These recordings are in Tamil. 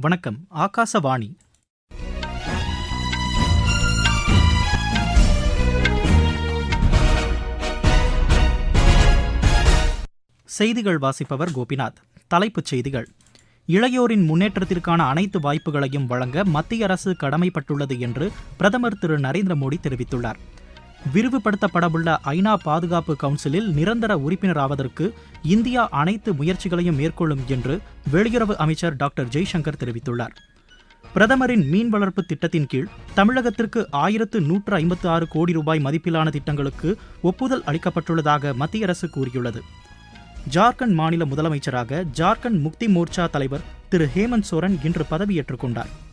வணக்கம் ஆகாசவாணி. செய்திகள் வாசிப்பவர் கோபிநாத். தலைப்புச் செய்திகள். இளையோரின் முன்னேற்றத்திற்கான அனைத்து வாய்ப்புகளையும் வழங்க மத்திய அரசு கடமைப்பட்டுள்ளது என்று பிரதமர் திரு நரேந்திர மோடி தெரிவித்துள்ளார். விரிவுபடுத்தப்படவுள்ள ஐநா பாதுகாப்பு கவுன்சிலில் நிரந்தர உறுப்பினராவதற்கு இந்தியா அனைத்து முயற்சிகளையும் மேற்கொள்ளும் என்று வெளியுறவு அமைச்சர் டாக்டர் ஜெய்சங்கர் தெரிவித்துள்ளார். பிரதமரின் மீன் வளர்ப்பு திட்டத்தின் கீழ் தமிழகத்திற்கு ஆயிரத்து நூற்று ஐம்பத்து ஆறு கோடி ரூபாய் மதிப்பிலான திட்டங்களுக்கு ஒப்புதல் அளிக்கப்பட்டுள்ளதாக மத்திய அரசு கூறியுள்ளது. ஜார்க்கண்ட் மாநில முதலமைச்சராக ஜார்க்கண்ட் முக்தி மோர்ச்சா தலைவர் திரு ஹேமந்த் சோரன் இன்று பதவியேற்றுக் கொண்டார்.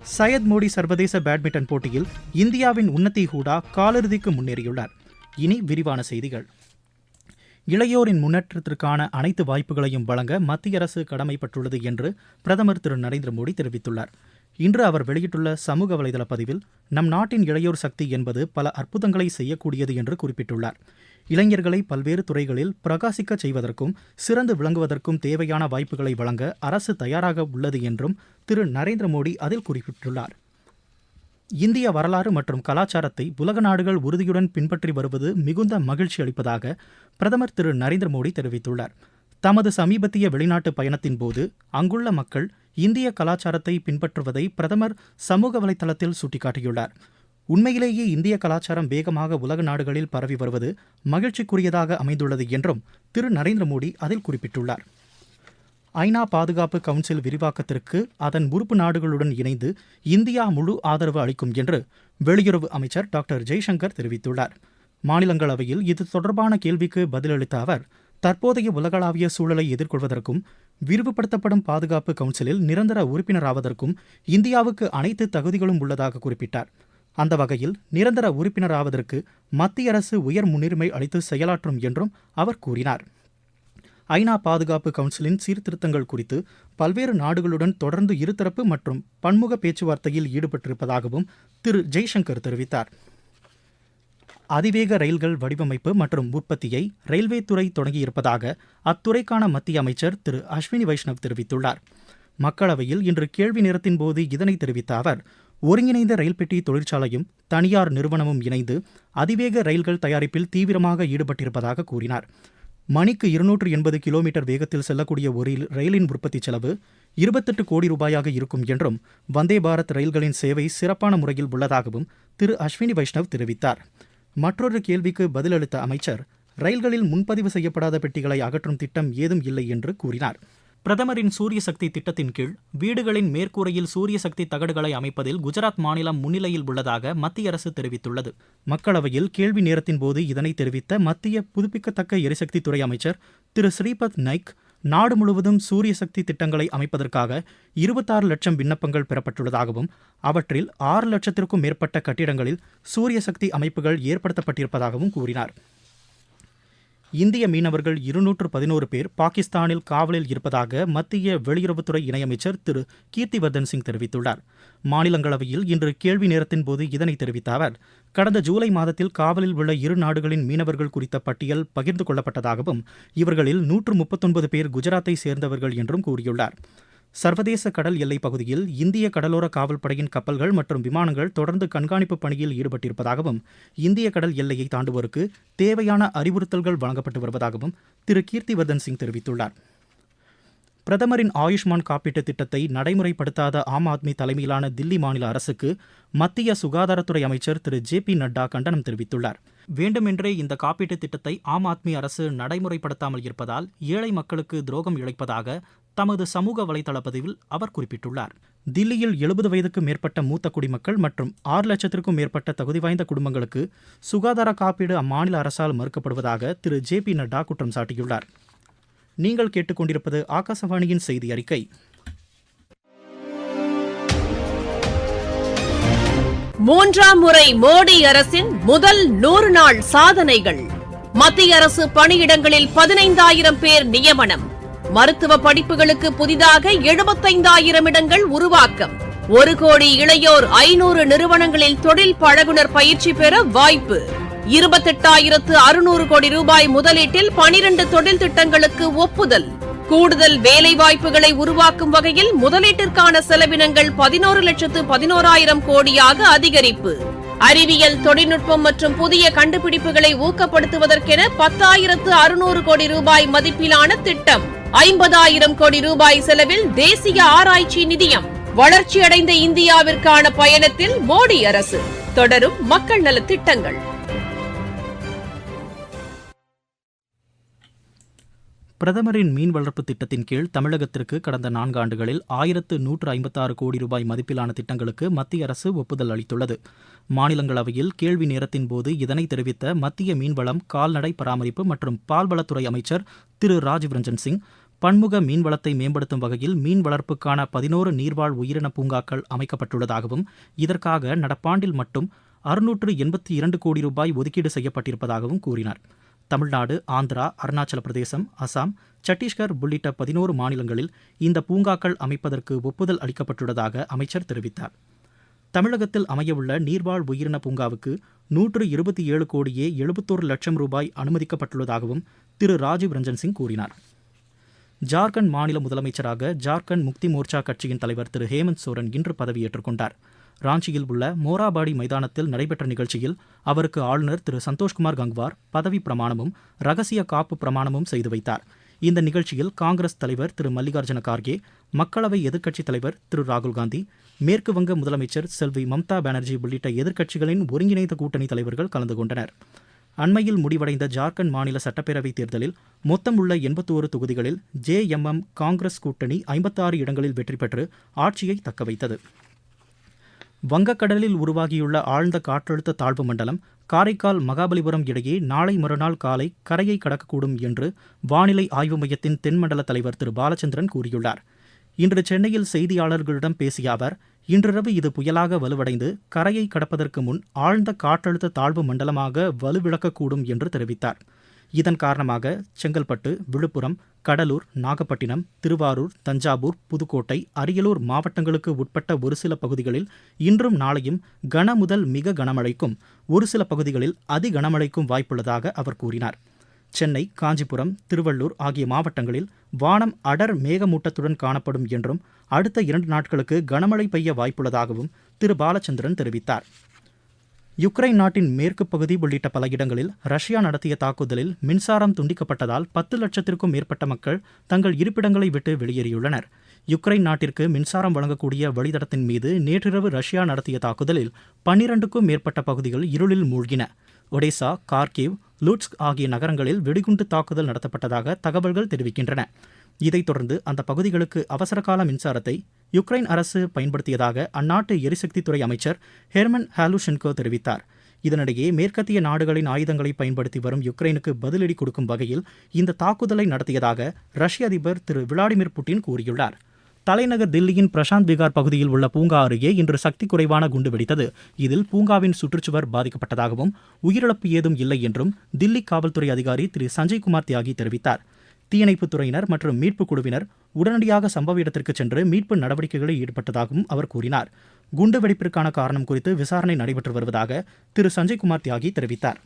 சையத் மோடி சர்வதேச பேட்மிண்டன் போட்டியில் இந்தியாவின் உன்னதி ஹூடா காலிறுதிக்கு முன்னேறியுள்ளார். இனி விரிவான செய்திகள். இளையோரின் முன்னேற்றத்திற்கான அனைத்து வாய்ப்புகளையும் வழங்க மத்திய அரசு கடமைப்பட்டுள்ளது என்று பிரதமர் திரு நரேந்திர மோடி தெரிவித்துள்ளார். இன்று அவர் வெளியிட்டுள்ள சமூக வலைதள பதிவில் நம் நாட்டின் இளையோர் சக்தி என்பது பல அற்புதங்களை செய்யக்கூடியது என்று குறிப்பிட்டுள்ளார். இளைஞர்களை பல்வேறு துறைகளில் பிரகாசிக்க செய்வதற்கும் சிறந்து விளங்குவதற்கும் தேவையான வாய்ப்புகளை வழங்க அரசு தயாராக உள்ளது என்றும் திரு. நரேந்திர மோடி அதில் குறிப்பிட்டுள்ளார். இந்திய வரலாறு மற்றும் கலாச்சாரத்தை உலக நாடுகள் உறுதியுடன் பின்பற்றி வருவது மிகுந்த மகிழ்ச்சி அளிப்பதாக பிரதமர் திரு. நரேந்திர மோடி தெரிவித்துள்ளார். தமது சமீபத்திய வெளிநாட்டு பயணத்தின் போது அங்குள்ள மக்கள் இந்திய கலாச்சாரத்தை பின்பற்றுவதை பிரதமர் சமூக வலைதளத்தில் சுட்டிக்காட்டியுள்ளார். உண்மையிலேயே இந்திய கலாச்சாரம் வேகமாக உலக நாடுகளில் பரவி வருவது மகிழ்ச்சிக்குரியதாக அமைந்துள்ளது என்றும் திரு நரேந்திர மோடி அதில் குறிப்பிட்டுள்ளார். ஐநா பாதுகாப்பு கவுன்சில் விரிவாக்கத்திற்கு அதன் உறுப்பு நாடுகளுடன் இணைந்து இந்தியா முழு ஆதரவு அளிக்கும் என்று வெளியுறவு அமைச்சர் டாக்டர் ஜெய்சங்கர் தெரிவித்துள்ளார். மாநிலங்களவையில் இது தொடர்பான கேள்விக்கு பதிலளித்த அவர் தற்போதைய உலகளாவிய சூழலை எதிர்கொள்வதற்கும் விரிவுபடுத்தப்படும் பாதுகாப்பு கவுன்சிலில் நிரந்தர உறுப்பினராவதற்கும் இந்தியாவுக்கு அனைத்து தகுதிகளும் உள்ளதாக குறிப்பிட்டார். அந்த வகையில் நிரந்தர உறுப்பினராவதற்கு மத்திய அரசு உயர் முன்னுரிமை அளித்து செயலாற்றும் என்றும் அவர் கூறினார். ஐநா பாதுகாப்பு கவுன்சிலின் சீர்திருத்தங்கள் குறித்து பல்வேறு நாடுகளுடன் தொடர்ந்து இருதரப்பு மற்றும் பன்முக பேச்சுவார்த்தையில் ஈடுபட்டிருப்பதாகவும் திரு. ஜெய்சங்கர் தெரிவித்தார். அதிவேக ரயில்கள் வடிவமைப்பு மற்றும் உற்பத்தியை ரயில்வே துறை தொடங்கியிருப்பதாக அத்துறைக்கான மத்திய அமைச்சர் திரு. அஸ்வினி வைஷ்ணவ் தெரிவித்துள்ளார். மக்களவையில் இன்று கேள்வி நேரத்தின் போது இதனை தெரிவித்த அவர் ஒருங்கிணைந்த ரயில் பெட்டி தொழிற்சாலையும் தனியார் நிறுவனமும் இணைந்து அதிவேக ரயில்கள் தயாரிப்பில் தீவிரமாக ஈடுபட்டிருப்பதாக கூறினார். மணிக்கு இருநூற்று எண்பது கிலோமீட்டர் வேகத்தில் செல்லக்கூடிய ஒரு ரயிலின் உற்பத்தி செலவு இருபத்தெட்டு கோடி ரூபாயாக இருக்கும் என்றும் வந்தே பாரத் ரயில்களின் சேவை சிறப்பான முறையில் உள்ளதாகவும் திரு அஸ்வினி வைஷ்ணவ் தெரிவித்தார். மற்றொரு கேள்விக்கு பதிலளித்த அமைச்சர் ரயில்களில் முன்பதிவு செய்யப்படாத பெட்டிகளை அகற்றும் திட்டம் ஏதும் இல்லை என்று கூறினார். பிரதமரின் சூரிய சக்தி திட்டத்தின் கீழ் வீடுகளின் மேற்கூரையில் சூரிய சக்தி தகடுகளை அமைப்பதில் குஜராத் மாநிலம் முன்னிலையில் உள்ளதாக மத்திய அரசு தெரிவித்துள்ளது. மக்களவையில் கேள்வி நேரத்தின் போது இதனை தெரிவித்த மத்திய புதுப்பிக்கத்தக்க எரிசக்தி துறை அமைச்சர் திரு. ஸ்ரீபத் நைக் நாடு முழுவதும் சூரிய சக்தி திட்டங்களை அமைப்பதற்காக இருபத்தாறு லட்சம் விண்ணப்பங்கள் பெறப்பட்டுள்ளதாகவும் அவற்றில் ஆறு லட்சத்திற்கும் மேற்பட்ட கட்டிடங்களில் சூரிய சக்தி அமைப்புகள் ஏற்படுத்தப்பட்டிருப்பதாகவும் கூறினார். இந்திய மீனவர்கள் இருநூற்று பதினோரு பேர் பாகிஸ்தானில் காவலில் இருப்பதாக மத்திய வெளியுறவுத்துறை இணையமைச்சர் திரு. கீர்த்திவர்தன் சிங் தெரிவித்துள்ளார். மாநிலங்களவையில் இன்று கேள்வி நேரத்தின் போது இதனை தெரிவித்த அவர் கடந்த ஜூலை மாதத்தில் காவலில் உள்ள இரு நாடுகளின் மீனவர்கள் குறித்த பட்டியல் பகிர்ந்து கொள்ளப்பட்டதாகவும் இவர்களில் நூற்று முப்பத்தொன்பது பேர் குஜராத்தை சேர்ந்தவர்கள் என்றும் கூறியுள்ளார். சர்வதேச கடல் எல்லைப் பகுதியில் இந்திய கடலோர காவல்படையின் கப்பல்கள் மற்றும் விமானங்கள் தொடர்ந்து கண்காணிப்பு பணியில் ஈடுபட்டிருப்பதாகவும் இந்திய கடல் எல்லையை தாண்டுவோருக்கு தேவையான அறிவுறுத்தல்கள் வழங்கப்பட்டு வருவதாகவும் திரு. கீர்த்திவர்தன் சிங் தெரிவித்துள்ளார். பிரதமரின் ஆயுஷ்மான் காப்பீட்டுத் திட்டத்தை நடைமுறைப்படுத்தாத ஆம் ஆத்மி தலைமையிலான தில்லி மாநில அரசுக்கு மத்திய சுகாதாரத்துறை அமைச்சர் திரு. ஜே. பி. நட்டா கண்டனம் தெரிவித்துள்ளார். வேண்டுமென்றே இந்த காப்பீட்டுத் திட்டத்தை ஆம் ஆத்மி அரசு நடைமுறைப்படுத்தாமல் இருப்பதால் ஏழை மக்களுக்கு துரோகம் இழைப்பதாக தமது சமூக வலைதள பதிவில் அவர் குறிப்பிட்டுள்ளார். தில்லியில் எழுபது வயதுக்கு மேற்பட்ட மூத்த குடிமக்கள் மற்றும் ஆறு லட்சத்திற்கும் மேற்பட்ட தகுதி வாய்ந்த குடும்பங்களுக்கு சுகாதார காப்பீடு அம்மாநில அரசால் மறுக்கப்படுவதாக திரு. ஜே. பி. நட்டா குற்றம் சாட்டியுள்ளார். நீங்கள் கேட்டுக்கொண்டிருப்பது ஆகாசவாணியின் செய்தி அறிக்கை. மூன்றாம் முறை மோடி அரசின் முதல் நூறு நாள் சாதனைகள். மத்திய அரசு பணியிடங்களில் பதினைந்தாயிரம் பேர் நியமனம். மருத்துவ படிப்புகளுக்கு புதிதாக எழுபத்தைந்தாயிரம் இடங்கள் உருவாக்கம். ஒரு கோடி இளையோர் ஐநூறு நிறுவனங்களில் தொழில் பழகுனர் பயிற்சி பெற வாய்ப்பு. இருபத்தெட்டாயிரத்து அறுநூறு கோடி ரூபாய் முதலீட்டில் பனிரண்டு தொழில் திட்டங்களுக்கு ஒப்புதல். கூடுதல் வேலை வாய்ப்புகளை உருவாக்கும் வகையில் முதலீட்டிற்கான செலவினங்கள் பதினோரு லட்சத்து பதினோராயிரம் கோடியாக அதிகரிப்பு. அறிவியல் தொழில்நுட்பம் மற்றும் புதிய கண்டுபிடிப்புகளை ஊக்கப்படுத்துவதற்கென பத்தாயிரத்து அறுநூறு கோடி ரூபாய் மதிப்பிலான திட்டம். ஐம்பதாயிரம் கோடி ரூபாய் செலவில் தேசிய ஆராய்ச்சி நிதியம் வளர்ச்சியடைந்த இந்தியாவிற்கான பயணத்தில் மோடி அரசு. தொடரும் மக்கள் நலத்திட்டங்கள். பிரதமரின் மீன் வளர்ப்பு திட்டத்தின் கீழ் தமிழகத்திற்கு கடந்த நான்காண்டுகளில் ஆயிரத்து நூற்று ஐம்பத்தாறு கோடி ரூபாய் மதிப்பிலான திட்டங்களுக்கு மத்திய அரசு ஒப்புதல் அளித்துள்ளது. மாநிலங்களவையில் கேள்வி நேரத்தின் போது இதனை தெரிவித்த மத்திய மீன்வளம் கால்நடை பராமரிப்பு மற்றும் பால்வளத்துறை அமைச்சர் திரு. ராஜீவ் ரஞ்சன் சிங் பன்முக மீன்வளத்தை மேம்படுத்தும் வகையில் மீன் வளர்ப்புக்கான பதினோரு நீர்வாழ் உயிரின பூங்காக்கள் அமைக்கப்பட்டுள்ளதாகவும் இதற்காக நடப்பாண்டில் மட்டும் அறுநூற்று எண்பத்தி இரண்டு கோடி ரூபாய் ஒதுக்கீடு செய்யப்பட்டிருப்பதாகவும் கூறினார். தமிழ்நாடு ஆந்திரா அருணாச்சல பிரதேசம் அசாம் சத்தீஸ்கர் உள்ளிட்ட பதினோரு மாநிலங்களில் இந்த பூங்காக்கள் அமைப்பதற்கு ஒப்புதல் அளிக்கப்பட்டுள்ளதாக அமைச்சர் தெரிவித்தார். தமிழகத்தில் அமையவுள்ள நீர்வாழ் உயிரின பூங்காவுக்கு நூற்று இருபத்தி ஏழு கோடியே எழுபத்தோரு லட்சம் ரூபாய் அனுமதிக்கப்பட்டுள்ளதாகவும் திரு ராஜீவ் ரஞ்சன் சிங் கூறினார். ஜார்க்கண்ட் மாநில முதலமைச்சராக ஜார்க்கண்ட் முக்தி மோர்ச்சா கட்சியின் தலைவர் திரு ஹேமந்த் சோரன் இன்று பதவியேற்றுக் கொண்டாா் ராஞ்சியில் உள்ள மோராபாடி மைதானத்தில் நடைபெற்ற நிகழ்ச்சியில் அவருக்கு ஆளுநர் திரு சந்தோஷ்குமார் கங்வார் பதவி பிரமாணமும் ரகசிய காப்பு பிரமாணமும் செய்து வைத்தார். இந்த நிகழ்ச்சியில் காங்கிரஸ் தலைவர் திரு மல்லிகார்ஜுன கார்கே மக்களவை எதிர்க்கட்சித் தலைவர் திரு ராகுல் காந்தி மேற்கு வங்க முதலமைச்சர் செல்வி மம்தா பானர்ஜி உள்ளிட்ட எதிர்க்கட்சிகளின் ஒருங்கிணைந்த கூட்டணி தலைவர்கள் கலந்து கொண்டனர். அண்மையில் முடிவடைந்த ஜார்க்கண்ட் மாநில சட்டப்பேரவைத் தேர்தலில் மொத்தம் உள்ள எண்பத்தோரு தொகுதிகளில் ஜேஎம்எம் காங்கிரஸ் கூட்டணி ஐம்பத்தாறு இடங்களில் வெற்றி பெற்று ஆட்சியை தக்கவைத்தது வங்கக்கடலில் உருவாகியுள்ள ஆழ்ந்த காற்றழுத்த தாழ்வு மண்டலம் காரைக்கால் மகாபலிபுரம் இடையே நாளை மறுநாள் காலை கரையை கடக்கக்கூடும் என்று வானிலை ஆய்வு மையத்தின் தென்மண்டல தலைவர் திரு. பாலச்சந்திரன் கூறியுள்ளார். இன்று சென்னையில் செய்தியாளர்களிடம் பேசிய அவர் இன்றிரவு இது புயலாக வலுவடைந்து கரையை கடப்பதற்கு முன் ஆழ்ந்த காற்றழுத்த தாழ்வு மண்டலமாக வலுவிழக்கக்கூடும் என்று தெரிவித்தார். இதன் காரணமாக செங்கல்பட்டு விழுப்புரம் கடலூர் நாகப்பட்டினம் திருவாரூர் தஞ்சாவூர் புதுக்கோட்டை அரியலூர் மாவட்டங்களுக்கு உட்பட்ட ஒரு சில பகுதிகளில் இன்றும் நாளையும் கன முதல் மிக கனமழைக்கும் ஒரு சில பகுதிகளில் அதி கனமழைக்கும் வாய்ப்புள்ளதாக அவர் கூறினார். சென்னை காஞ்சிபுரம் திருவள்ளூர் ஆகிய மாவட்டங்களில் வானம் அடர் மேகமூட்டத்துடன் காணப்படும் என்றும் அடுத்த இரண்டு நாட்களுக்கு கனமழை பெய்ய வாய்ப்புள்ளதாகவும் திரு. பாலச்சந்திரன் தெரிவித்தார். யுக்ரைன் நாட்டின் மேற்கு பகுதி உள்ளிட்ட பல இடங்களில் ரஷ்யா நடத்திய தாக்குதலில் மின்சாரம் துண்டிக்கப்பட்டதால் பத்து லட்சத்திற்கும் மேற்பட்ட மக்கள் தங்கள் இருப்பிடங்களை விட்டு வெளியேறியுள்ளனர். யுக்ரைன் நாட்டிற்கு மின்சாரம் வழங்கக்கூடிய வழித்தடத்தின் மீது நேற்றிரவு ரஷ்யா நடத்திய தாக்குதலில் பன்னிரண்டுக்கும் மேற்பட்ட பகுதிகள் இருளில் மூழ்கின. ஒடேசா கார்கிவ் லூட்ஸ்க் ஆகிய நகரங்களில் வெடிகுண்டு தாக்குதல் நடத்தப்பட்டதாக தகவல்கள் தெரிவிக்கின்றன. இதைத் தொடர்ந்து அந்த பகுதிகளுக்கு அவசரகால மின்சாரத்தை யுக்ரைன் அரசு பயன்படுத்தியதாக அந்நாட்டு எரிசக்தித்துறை அமைச்சர் ஹெர்மன் ஹாலுஷென்கோ தெரிவித்தார். இதனிடையே மேற்கத்திய நாடுகளின் ஆயுதங்களை பயன்படுத்தி வரும் யுக்ரைனுக்கு பதிலடி கொடுக்கும் வகையில் இந்த தாக்குதலை நடத்தியதாக ரஷ்ய அதிபர் திரு விளாடிமிர் புட்டின் கூறியுள்ளார். தலைநகர் தில்லியின் பிரசாந்த் விகார் பகுதியில் உள்ள பூங்கா அருகே இன்று சக்தி குறைவான குண்டு வெடித்தது. இதில் பூங்காவின் சுற்றுச்சுவர் பாதிக்கப்பட்டதாகவும் உயிரிழப்பு ஏதும் இல்லை என்றும் தில்லி காவல்துறை அதிகாரி திரு சஞ்சய் குமார் தியாகி தெரிவித்தார். தீயணைப்புத் துறையினர் மற்றும் மீட்புக் குழுவினர் உடனடியாக சம்பவ இடத்திற்கு சென்று மீட்பு நடவடிக்கைகளில் ஈடுபட்டதாகவும் அவர் கூறினார். குண்டு வெடிப்பிற்கான காரணம் குறித்து விசாரணை நடைபெற்று வருவதாக திரு சஞ்சய்குமார் தியாகி தெரிவித்தார்.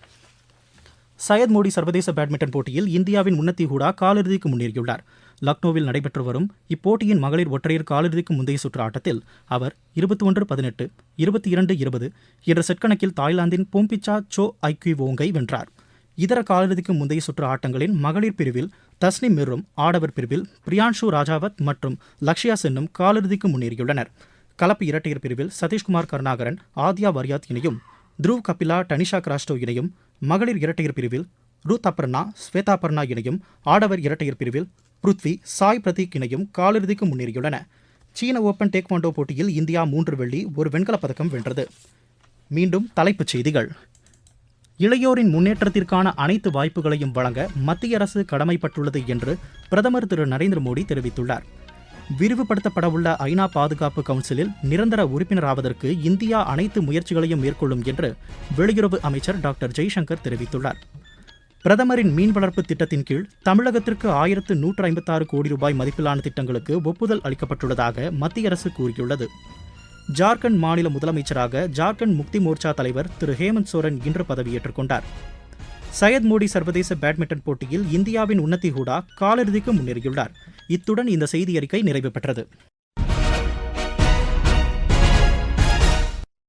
சையத் மோடி சர்வதேச பேட்மிண்டன் போட்டியில் இந்தியாவின் உன்னத்தி ஹூடா காலிறுதிக்கு முன்னேறியுள்ளார். லக்னோவில் நடைபெற்று வரும் இப்போட்டியின் மகளிர் ஒற்றையர் காலிறுதிக்கு முந்தைய சுற்று ஆட்டத்தில் அவர் இருபத்தி ஒன்று பதினெட்டு இருபத்தி இரண்டு இருபது என்ற செட் கணக்கில் தாய்லாந்தின் போம்பிச்சா சோ ஐக்யூவோங்கை வென்றார். இதர காலிறுதிக்கு முந்தைய சுற்று ஆட்டங்களின் மகளிர் பிரிவில் தஸ்னிம் மிர்ரும் ஆடவர் பிரிவில் பிரியான்ஷு ராஜாவத் மற்றும் லக்ஷயா சென்னும் காலிறுதிக்கு முன்னேறியுள்ளனர். கலப்பு இரட்டையர் பிரிவில் சதீஷ்குமார் கருணாகரன் ஆத்யா வரியாத் இணையும் த்ருவ் கபிலா டனிஷா கிராஸ்டோ இணையும் மகளிர் இரட்டையர் பிரிவில் ரூத் அபர்ணா ஸ்வேதா பர்ணா இணையும் ஆடவர் இரட்டையர் பிரிவில் பிருத்வி சாய் பிரதீக் இணையும் காலிறுதிக்கு முன்னேறியுள்ளன. சீன ஓபன் டேக்வாண்டோ போட்டியில் இந்தியா மூன்று வெள்ளி ஒரு வெண்கலப் பதக்கம் வென்றது. மீண்டும் தலைப்புச் செய்திகள். இளையோரின் முன்னேற்றத்திற்கான அனைத்து வாய்ப்புகளையும் வழங்க மத்திய அரசு கடமைப்பட்டுள்ளது என்று பிரதமர் திரு நரேந்திர மோடி தெரிவித்துள்ளார். விரிவுபடுத்தப்படவுள்ள ஐநா பாதுகாப்பு கவுன்சிலில் நிரந்தர உறுப்பினராவதற்கு இந்தியா அனைத்து முயற்சிகளையும் மேற்கொள்ளும் என்று வெளியுறவு அமைச்சர் டாக்டர் ஜெய்சங்கர் தெரிவித்துள்ளார். பிரதமரின் மீன் வளர்ப்பு திட்டத்தின் கீழ் தமிழகத்திற்கு ஆயிரத்து நூற்று ஐம்பத்தாறு கோடி ரூபாய் மதிப்பிலான திட்டங்களுக்கு ஒப்புதல் அளிக்கப்பட்டுள்ளதாக மத்திய அரசு கூறியுள்ளது. ஜார்க்கண்ட் மாநில முதலமைச்சராக ஜார்க்கண்ட் முக்தி மோர்ச்சா தலைவர் திரு. ஹேமந்த் சோரன் இன்று பதவியேற்றுக் கொண்டார். சையத் மோடி சர்வதேச பேட்மிண்டன் போட்டியில் இந்தியாவின் உன்னதி ஹூடா காலிறுதிக்கு முன்னேறியுள்ளார். இத்துடன் இந்த செய்தி அறிக்கை நிறைவு பெற்றது.